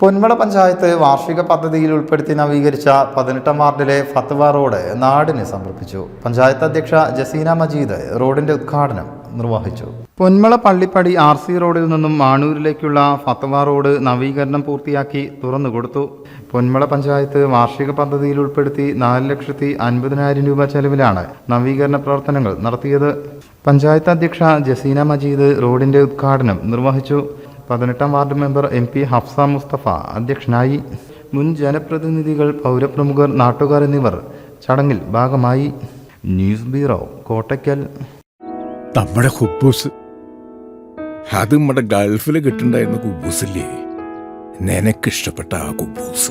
പൊന്മള പഞ്ചായത്ത് വാർഷിക പദ്ധതിയിൽ ഉൾപ്പെടുത്തി നവീകരിച്ച പതിനെട്ടാം വാർഡിലെ ഫത്വ റോഡ് നാടിന് സമർപ്പിച്ചു. പഞ്ചായത്ത് അധ്യക്ഷ ജസീന മജീദ് റോഡിന്റെ ഉദ്ഘാടനം നിർവഹിച്ചു. പൊന്മള പള്ളിപ്പടി ആർ സി റോഡിൽ നിന്നും മാണൂരിലേക്കുള്ള ഫത്വ റോഡ് നവീകരണം പൂർത്തിയാക്കി തുറന്നുകൊടുത്തു പൊന്മള പഞ്ചായത്ത് വാർഷിക പദ്ധതിയിൽ ഉൾപ്പെടുത്തി നാല് ലക്ഷത്തി അൻപതിനായിരം രൂപ ചെലവിലാണ് നവീകരണ പ്രവർത്തനങ്ങൾ നടത്തിയത്. പഞ്ചായത്ത് അധ്യക്ഷ ജസീന മജീദ് റോഡിന്റെ ഉദ്ഘാടനം നിർവഹിച്ചു. പതിനെട്ടാം ward member M P Hafsa Mustafa അധ്യക്ഷനായി മുൻ ജനപ്രതിനിധികൾ പൗരപ്രമുഖർ നാട്ടുകാർ എന്നിവർ ചടങ്ങിൽ ഭാഗമായി. News bureau Kottakkal. നമ്മുടെ ഹുബൂസ് അത് നമ്മുടെ ഗൾഫിൽ കിട്ടുണ്ടായിരുന്ന കുബൂസില്ലേ? നിനക്കിഷ്ടപ്പെട്ട ആ കുബൂസ്.